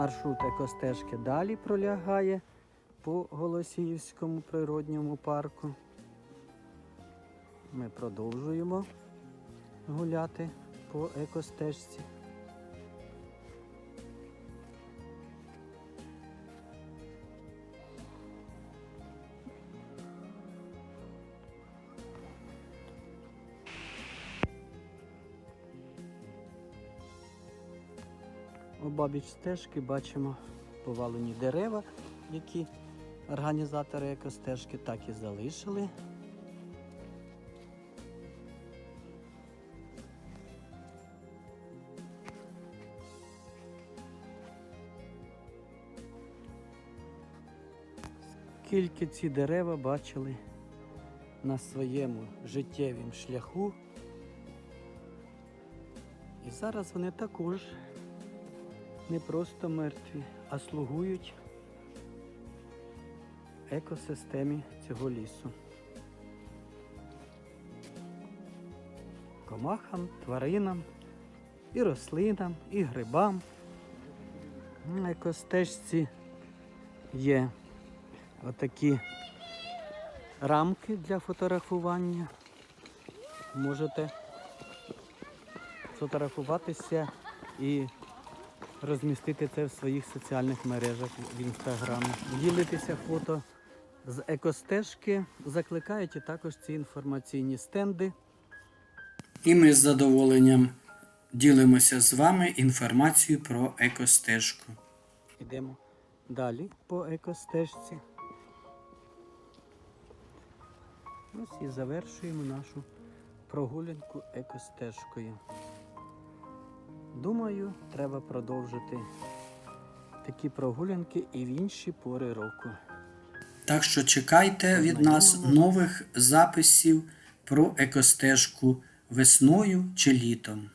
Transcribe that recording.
маршрут екостежки далі пролягає по Голосіївському природньому парку. Ми продовжуємо гуляти по екостежці. Обабіч стежки бачимо повалені дерева, які організатори екостежки так і залишили. Скільки ці дерева бачили на своєму життєвім шляху. І зараз вони також не просто мертві, а слугують екосистемі цього лісу. Комахам, тваринам, і рослинам, і грибам. На екостежці є отакі рамки для фотографування. Можете фотографуватися і розмістити це в своїх соціальних мережах в інстаграмі. Ділитися фото з екостежки, закликають і також ці інформаційні стенди. І ми з задоволенням ділимося з вами інформацією про екостежку. Йдемо далі по екостежці. Ось і завершуємо нашу прогулянку екостежкою. Думаю, треба продовжити такі прогулянки і в інші пори року. Так що чекайте від нас нових записів про екостежку весною чи літом.